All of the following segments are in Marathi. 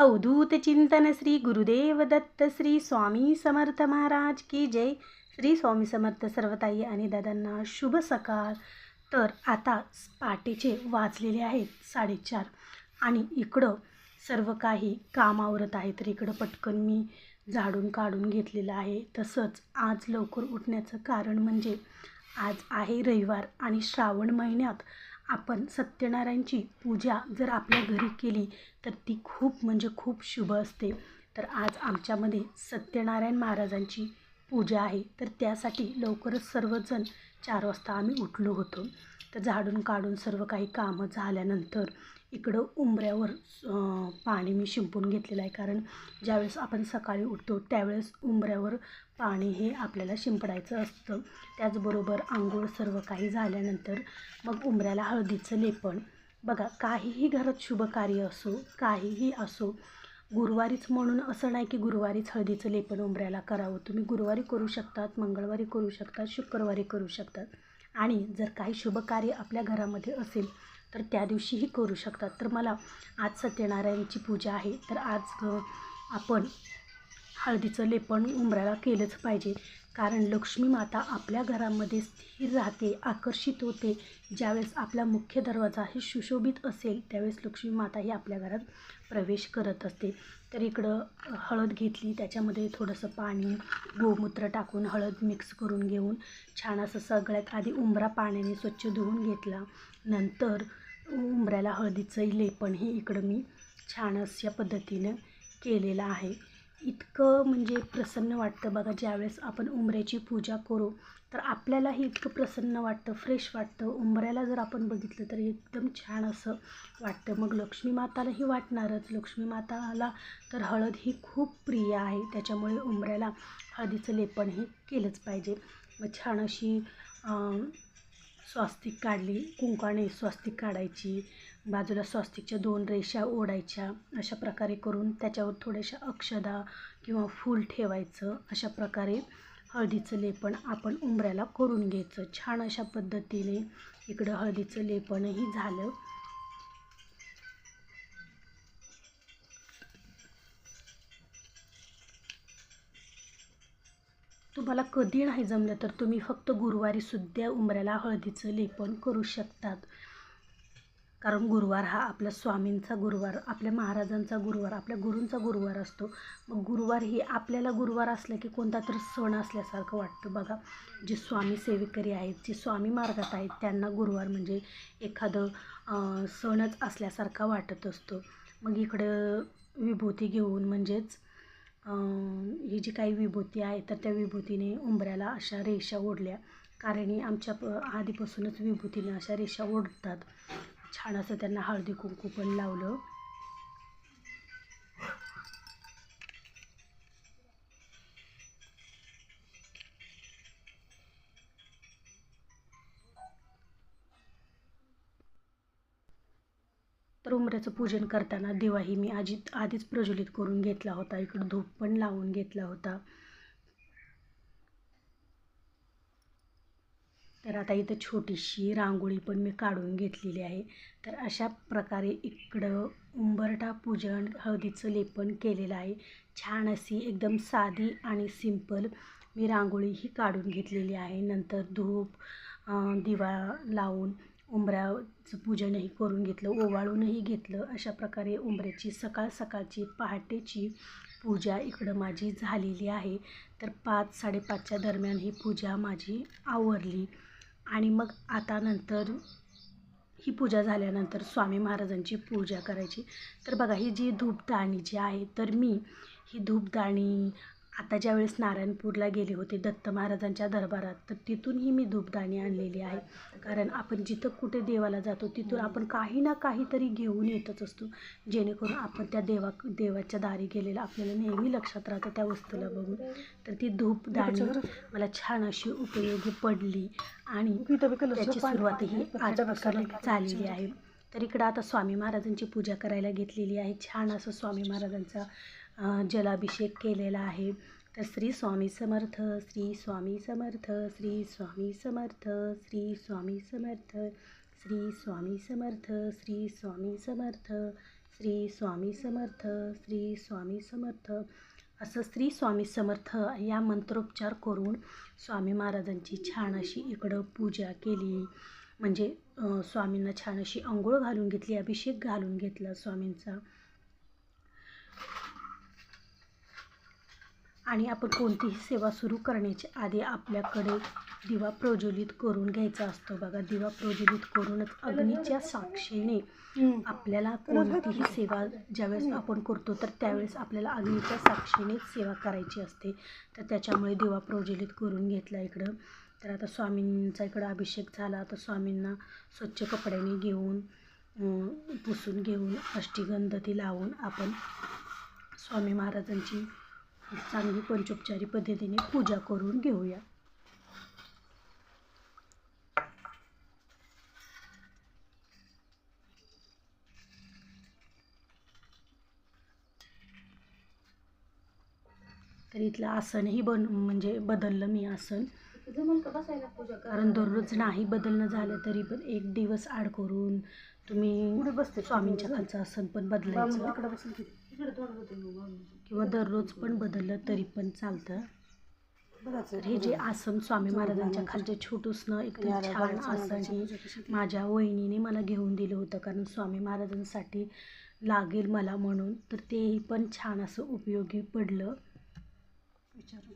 अवधूत चिंतन श्री गुरुदेव दत्त श्री स्वामी समर्थ महाराज की जय. श्री स्वामी समर्थ सर्वताई आणि दादांना शुभ सकाळ. तर आता पहाटेचे वाचलेले आहेत साडेचार आणि इकडं सर्व काही काम आवरत आहे तर इकडं पटकन मी झाडून काढून घेतलेलं आहे. तसंच आज लवकर उठण्याचं कारण म्हणजे आज आहे रविवार आणि श्रावण महिन्यात आपण सत्यनारायणची पूजा जर आपल्या घरी केली तर ती खूप म्हणजे खूप शुभ असते. तर आज आमच्यामध्ये सत्यनारायण महाराजांची पूजा आहे. तर त्यासाठी लवकरच सर्वजण चार वाजता आम्ही उठलो होतो. तर झाडून काढून सर्व काही कामं झाल्यानंतर इकडं उंबऱ्यावर पाणी मी शिंपून घेतलेलं आहे. कारण ज्यावेळेस आपण सकाळी उठतो त्यावेळेस उंबऱ्यावर पाणी हे आपल्याला शिंपडायचं असतं. त्याचबरोबर आंघोळ सर्व काही झाल्यानंतर मग उंबऱ्याला हळदीचं लेपण. बघा काहीही घरात शुभ कार्य असो काहीही असो गुरुवारीच म्हणून असं नाही की गुरुवारीच हळदीचं लेपन उंबऱ्याला करावं. तुम्ही गुरुवारी करू शकतात मंगळवारी करू शकतात शुक्रवारी करू शकतात. आणि जर काही शुभ कार्य आपल्या घरामध्ये असेल तर त्या दिवशीही करू शकतात. तर मला आज सत्यनारायणची पूजा आहे. तर आज आपण हळदीचं लेपण उंबऱ्याला केलंच पाहिजे. कारण लक्ष्मी माता आपल्या घरामध्ये स्थिर राहते आकर्षित होते. ज्यावेळेस आपला मुख्य दरवाजा हे सुशोभित असेल त्यावेळेस लक्ष्मी माता ही आपल्या घरात प्रवेश करत असते. तर इकडं हळद घेतली. त्याच्यामध्ये थोडंसं पाणी गोमूत्र टाकून हळद मिक्स करून घेऊन छान असं सगळ्यात आधी उंबरा पाण्याने स्वच्छ धुवून घेतला. नंतर उंबऱ्याला हळदीचंही लेपणही इकडं मी छान अशा पद्धतीनं केलेलं आहे. इतकं म्हणजे प्रसन्न वाटतं बघा ज्यावेळेस आपण उंबऱ्याची पूजा करू तर आपल्यालाही इतकं प्रसन्न वाटतं फ्रेश वाटतं. उंबऱ्याला जर आपण बघितलं तर एकदम छान असं वाटतं. मग लक्ष्मी मातालाही वाटणारच. लक्ष्मी माताला तर हळद ही खूप प्रिय आहे. त्याच्यामुळे उंबऱ्याला हळदीचं लेपण हे केलंच पाहिजे. मग छान अशी स्वास्तिक काढली. कुंकाने स्वास्तिक काढायची. बाजूला स्वास्तिकच्या दोन रेषा ओढायच्या. अशा प्रकारे करून त्याच्यावर थोड्याशा अक्षदा किंवा फूल ठेवायचं. अशा प्रकारे हळदीचं लेपण आपण उंबऱ्याला करून घ्यायचं. छान अशा पद्धतीने इकडं हळदीचं लेपणही झालं. तुम्हाला कधी नाही जमलं तर तुम्ही फक्त गुरुवारी सुद्धा उंबऱ्याला हळदीचं लेपन करू शकतात. कारण गुरुवार हा आपल्या स्वामींचा गुरुवार आपल्या महाराजांचा गुरुवार आपल्या गुरूंचा गुरुवार असतो. मग गुरुवार ही आपल्याला गुरुवार असलं की कोणता तरी सण असल्यासारखं वाटतं. बघा जे स्वामी सेविकरी आहेत जे स्वामी मार्गात आहेत त्यांना गुरुवार म्हणजे एखादं सणच असल्यासारखा वाटत असतो. मग इकडं विभूती घेऊन म्हणजेच ही जी काही विभूती आहे तर त्या विभूतीने उंबऱ्याला अशा रेषा ओढल्या. कारण आमच्या प आधीपासूनच विभूतीने अशा रेषा ओढतात. छान असं त्यांना हळदी कुंकू पण लावलं. तर पूजन करताना दिवाही मी आजी आधीच प्रज्वलित करून घेतला होता. इकडं धूप पण लावून घेतला होता. तर आता इथं छोटीशी रांगोळी पण मी काढून घेतलेली आहे. तर अशा प्रकारे इकडं उंबरठा पूजन हळदीचं लेपन केलेलं आहे. छान अशी एकदम साधी आणि सिंपल मी रांगोळीही काढून घेतलेली आहे. नंतर धूप दिवा लावून उंबऱ्याचं पूजनही करून घेतलं ओवाळूनही घेतलं. अशा प्रकारे उंबऱ्याची सकाळ सकाळची पहाटेची पूजा इकडं माझी झालेली आहे. तर पाच साडेपाचच्या दरम्यान ही पूजा माझी आवरली. आणि मग आता नंतर ही पूजा झाल्यानंतर स्वामी महाराजांची पूजा करायची. तर बघा ही जी धूपदाणी जी आहे तर मी ही धूपदाणी आता ज्यावेळेस नारायणपूरला गेले होते दत्त महाराजांच्या दरबारात तर तिथूनही मी धूपदाणी आणलेली आहे. कारण आपण जिथं कुठे देवाला जातो तिथून आपण काही ना काहीतरी घेऊन येतच असतो. जेणेकरून आपण त्या देवा देवाच्या दारी गेलेलं आपल्याला नेहमी लक्षात राहतं त्या वस्तूला बघून. तर ती धूपदाणी मला छान अशी उपयोगी पडली आणि त्याची सुरुवातही आजपासून झालेली आहे. तर इकडं आता स्वामी महाराजांची पूजा करायला घेतलेली आहे. छान असं स्वामी महाराजांचा जलाभिषेक केलेला आहे. तर श्री स्वामी समर्थ श्री स्वामी समर्थ श्री स्वामी समर्थ श्री स्वामी समर्थ श्री स्वामी समर्थ श्री स्वामी समर्थ श्री स्वामी समर्थ श्री स्वामी समर्थ. असं श्री स्वामी समर्थ या मंत्रोपचार करून स्वामी महाराजांची छान अशी इकडं पूजा केली. म्हणजे स्वामींना छान अशी आंघोळ घालून घेतली अभिषेक घालून घेतला स्वामींचा. आणि आपण कोणतीही सेवा सुरू करण्याच्या आधी आपल्याकडे दिवा प्रज्वलित करून घ्यायचा असतो. बघा दिवा प्रज्वलित करूनच अग्नीच्या साक्षीने आपल्याला कोणतीही सेवा ज्यावेळेस आपण करतो तर त्यावेळेस आपल्याला अग्नीच्या साक्षीनेच सेवा करायची असते. तर त्याच्यामुळे दिवा प्रज्वलित करून घेतला इकडं. तर आता स्वामींचा इकडं अभिषेक झाला. तर स्वामींना स्वच्छ कपड्याने घेऊन पुसून घेऊन अष्टीगंध ती लावून आपण स्वामी महाराजांची चांगली पंचोपचारी पद्धतीने पूजा करून घेऊया. तर इथलं आसनही बन म्हणजे बदललं मी आसन. कारण दररोज नाही बदलणं झालं तरी पण एक दिवस आड करून तुम्ही बसते. स्वामींच्या खालचं आसन पण बदलायचं. किंवा दररोज पण बदललं तरी पण चालतं. तर हे जे आसन स्वामी महाराजांच्या खालचे छोटूसनं एकदम छान आसन हे माझ्या वहिनीने मला घेऊन दिलं होतं कारण स्वामी महाराजांसाठी लागेल मला म्हणून. तर तेही पण छान असं उपयोगी पडलं. विचारू.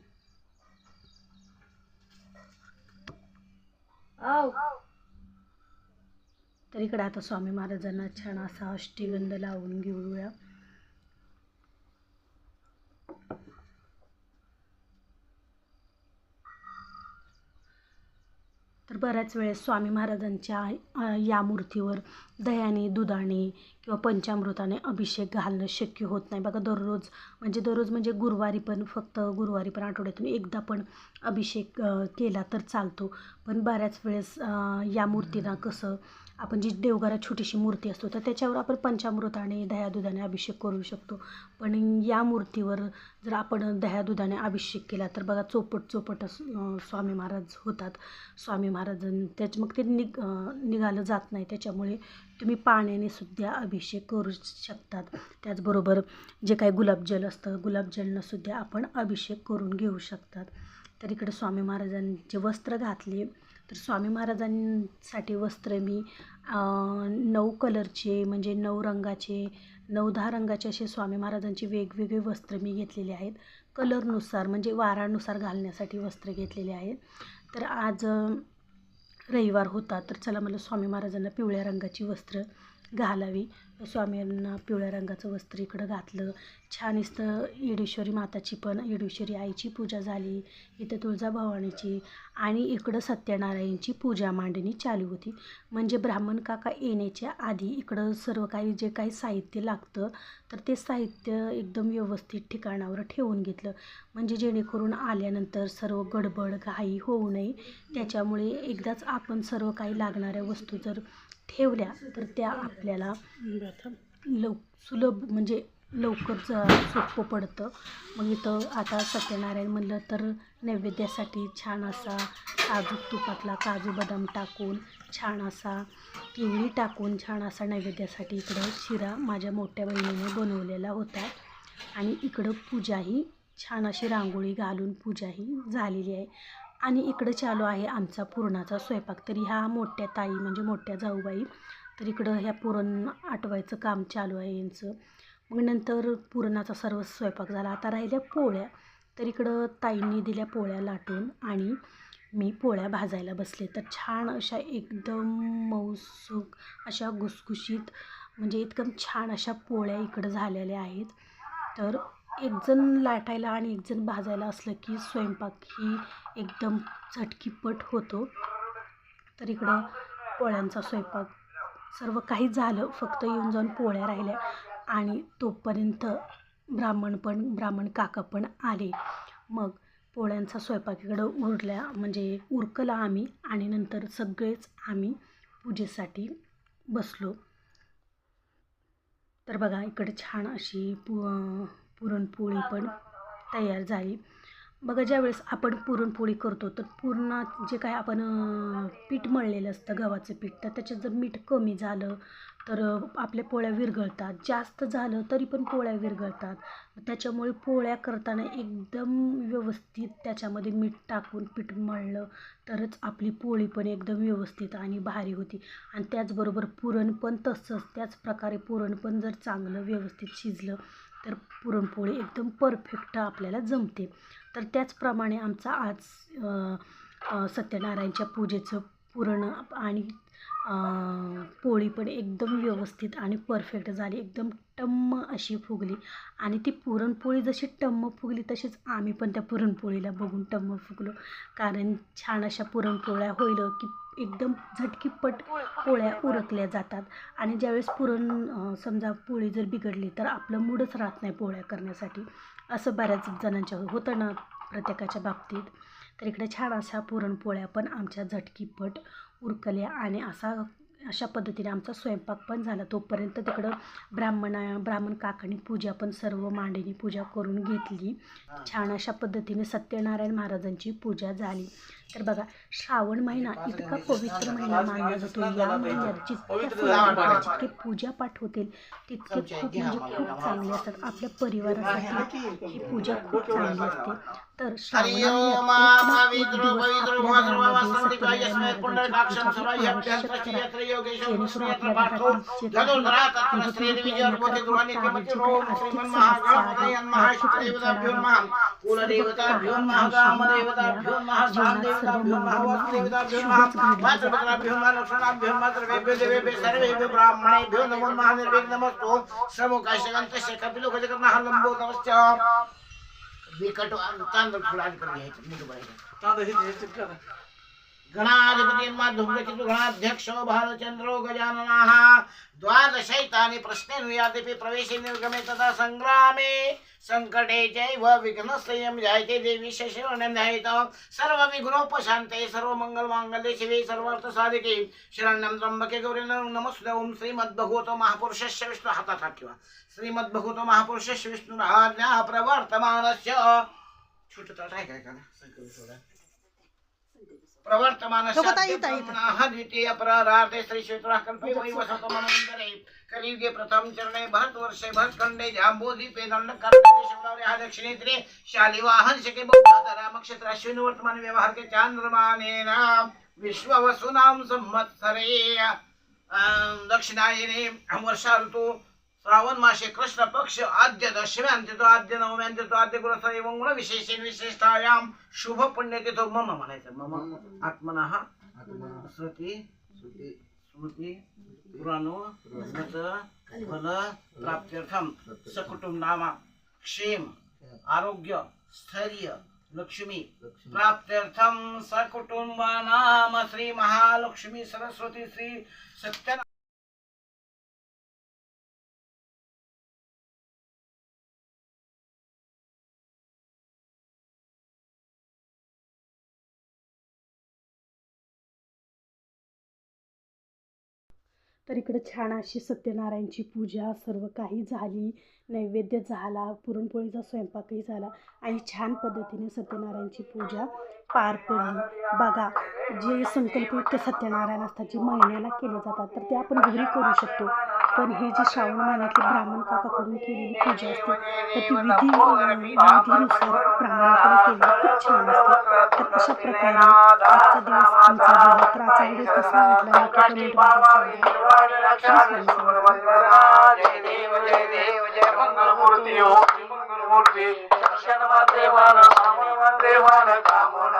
तर इकडे आता स्वामी महाराजांना छान असा अष्टीगंध लावून घेऊया. बऱ्याच वेळेस स्वामी महाराजांच्या या मूर्तीवर दह्याने दुधाने किंवा पंचामृताने अभिषेक घालणं शक्य होत नाही. बघा दररोज म्हणजे दररोज म्हणजे गुरुवारी पण फक्त गुरुवारी पण आठवड्यातून एकदा पण अभिषेक केला तर चालतो. पण बऱ्याच वेळेस या मूर्तींना कसं आपण जी देवघरात छोटीशी मूर्ती असतो तर त्याच्यावर आपण पंचामृताने दह्यादुधाने अभिषेक करू शकतो. पण या मूर्तीवर जर आपण दह्यादुधाने अभिषेक केला तर बघा चोपट चोपट असं, स्वामी महाराज होतात. स्वामी महाराजां त्याच्या मग ते निग निघालं जात नाही. त्याच्यामुळे तुम्ही पाण्याने सुद्धा अभिषेक करू शकतात. त्याचबरोबर जे काही गुलाबजल असतं गुलाबजलनं सुद्धा आपण अभिषेक करून घेऊ शकतात. तर इकडे स्वामी महाराजांचे वस्त्र घातले तर स्वामी महाराजांसाठी वस्त्र मी नऊ कलरचे म्हणजे नऊ रंगाचे नऊ दहा रंगाचे असे स्वामी महाराजांची वेगवेगळे वस्त्र मी घेतलेले आहेत. कलरनुसार म्हणजे वारानुसार घालण्यासाठी वस्त्र घेतलेले आहेत. तर आज रविवार होता तर चला मला स्वामी महाराजांना पिवळ्या रंगाची वस्त्र घालावी. स्वामींना पिवळ्या रंगाचं वस्त्र इकडं घातलं. छान इथं येडेश्वरी माताची पण येडेश्वरी आईची पूजा झाली. इथं तुळजाभवानीची आणि इकडं सत्यनारायणची पूजा मांडणी चालू होती. म्हणजे ब्राह्मण काका येण्याच्या आधी इकडं सर्व काही जे काही साहित्य लागतं तर ते साहित्य एकदम व्यवस्थित ठिकाणावर ठेवून घेतलं. म्हणजे जेणेकरून आल्यानंतर सर्व गडबड घाई होऊ नये. त्याच्यामुळे एकदाच आपण सर्व काही लागणाऱ्या वस्तू जर ठेवल्या तर त्या आपल्याला लव सुलभ म्हणजे लवकर ज सोपं पडतं. मग इथं आता सत्यनारायण म्हणलं तर नैवेद्यासाठी छान असा काजू तुपातला काजू बदाम टाकून छान असा केळी टाकून छान असा नैवेद्यासाठी इकडं शिरा माझ्या मोठ्या बहिणीने बनवलेला होता. आणि इकडं पूजाही छान अशी रांगोळी घालून पूजाही झालेली आहे. आणि इकडं चालू आहे आमचा पुरणाचा स्वयंपाक. तरी ह्या मोठ्या ताई म्हणजे मोठ्या जाऊबाई तर इकडं ह्या पुरण आटवायचं काम चालू आहे यांचं. मग नंतर पुरणाचा सर्व स्वयंपाक झाला. आता राहिल्या पोळ्या. तर इकडं ताईंनी दिल्या पोळ्या लाटून आणि मी पोळ्या भाजायला बसले. तर छान अशा एकदम मौसूक अशा घुसघुशीत म्हणजे एकदम छान अशा पोळ्या इकडं झालेल्या आहेत. तर एकजण लाटायला आणि एकजण भाजायला असलं की स्वयंपाक ही एकदम झटकीपट होतो. तर इकडं पोळ्यांचा स्वयंपाक. सर्व काही झालं फक्त येऊन जाऊन पोळ्या राहिल्या आणि तोपर्यंत ब्राह्मण पण ब्राह्मण काका पण आले. मग पोळ्यांचा स्वयंपाक इकडं उरल्या म्हणजे उरकला आम्ही आणि नंतर सगळेच आम्ही पूजेसाठी बसलो. तर बघा इकडे छान अशी पु पुरणपोळी पण तयार झाली. बघा ज्यावेळेस आपण पुरणपोळी करतो तर पूर्ण जे काय आपण पीठ मळलेलं असतं गव्हाचं पीठ तर त्याच्यात जर मीठ कमी झालं तर आपल्या पोळ्या विरघळतात. जास्त झालं तरी पण पोळ्या विरघळतात. त्याच्यामुळे पोळ्या करताना एकदम व्यवस्थित त्याच्यामध्ये मीठ टाकून पीठ मळलं तरच आपली पोळी पण एकदम व्यवस्थित आणि भारी होती. आणि त्याचबरोबर पुरण पण तसंच त्याच प्रकारे पुरण पण जर चांगलं व्यवस्थित शिजलं तर पुरणपोळी एकदम परफेक्ट आपल्याला जमते. तर त्याचप्रमाणे आमचा आज सत्यनारायणच्या पूजेचं पुरण आणि पोळी पण एकदम व्यवस्थित आणि परफेक्ट झाली. एकदम टम्म अशी फुगली. आणि ती पुरणपोळी जशी टम्म फुगली तशीच आम्ही पण त्या पुरणपोळीला बघून टम्म फुगलो. कारण छान अशा पुरणपोळ्या होईल की एकदम झटकीपट पोळ्या उरकल्या जातात. आणि ज्यावेळेस पुरण समजा पोळी जर बिघडली तर आपलं मूडच राहत नाही पोळ्या करण्यासाठी. असं बऱ्याच जणांच्या होतं ना प्रत्येकाच्या बाबतीत. तर इकडे छान अशा पुरणपोळ्या पण आमच्या झटकीपट उरकल्या आणि असा अशा पद्धतीने आमचा स्वयंपाक पण झाला. तोपर्यंत तिकडं ब्राह्मणा ब्राह्मण काकांनी पूजा पण सर्व मांडीनी पूजा करून घेतली. छान अशा पद्धतीने सत्यनारायण महाराजांची पूजा झाली. तर बघा श्रावण महिना इतका पवित्र महिना मानला जातो या महिन्यात जितक्या जितके पूजापाठ होतील तितके खूप म्हणजे खूप चांगले असतात आपल्या परिवारासाठी ही पूजा खूप चांगली असते तर श्रावण महिन्यात एक ना एक दिवस आपल्या घरामध्ये सत्यनारायण महाराजांची पूजा ही आवश्यक करा जेणेकरून आपल्या घरातील जे काही निगेटिव्हिटी आहे, नकारात्मकता आहे, जे काही गणाध्यक्षो समस्या गजाननाः। द्वादशैतानि प्रश्नेनुयातिपि प्रवेशे निर्गमे तथा सङ्ग्रामे। सङ्कटे चैव विघ्नस्यं जायते देवी शशिवर्णं सर्वविघ्नोपशान्ते सर्वमङ्गलमाङ्गल्ये शिवे सर्वार्थसाधिके। शरण्यं त्र्यम्बके गौरी नमस्ते। ओम श्रीमद्भगवतो महापुरुषस्य विष्णु। हातात हात श्रीमद्भगवतो महापुरुषस्य विष्णुराज्ञा प्रवर्तमानस्य। छोटं ताट आहे काय का प्रवर्तमानः द्वितीय अपराधार्थे श्री क्षेत्राः कल्पे वै वसतमनन्तरे कलियुगे प्रथम चरणे भरतवर्षे भरतखण्डे जाम्बोदीपे दण्डकर्णे दक्षिणेत्रे शालिवाहन शके बौद्धरामक्षेत्र अश्विन वर्तमान व्यवहार के चांद्रमानेन विश्ववसुनां संवत्सरे। दक्षिणायने वर्षा ऋतू श्रावण मासे कृष्ण पक्ष आद्य दशम्यांत्यतो आद्य नवम्यांत्यतो आद्य गुणस्थ एवं गुण विशेषेण विशेषतायां शुभ पुण्यतिथो मम म्हणायचं मम आत्मनः श्रुती स्मृती पुराणो मत फल प्राप्त्यर्थम सकुटुंब नामा क्षेम आरोग्य स्थैर्य लक्ष्मी प्राप्त्यर्थम सकुटुंब नाम श्री महालक्ष्मी सरस्वती श्री सत्य तर इकडं छान अशी सत्यनारायणची पूजा सर्व काही झाली. नैवेद्य झाला पुरणपोळीचा स्वयंपाकही झाला. आणि छान पद्धतीने सत्यनारायणची पूजा पार पडली. बघा जे संकल्पयुक्त सत्यनारायण असतात जे महिन्याला केले जातात तर ते आपण घरी करू शकतो. पण हे जे श्रावण महिन्यातली ब्राह्मण काकाकडून केलेली पूजा असते तर ती विधी विधीनुसार ब्राह्मणाकडे केली खूप छान असते. तर अशा प्रकारे आजचा दिवस आमचा गेला तर आजचा व्हिडिओ कसा वाटला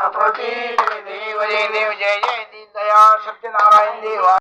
नक्की जय देव जय देव जय दीन दयाळ सत्यनारायण देवा।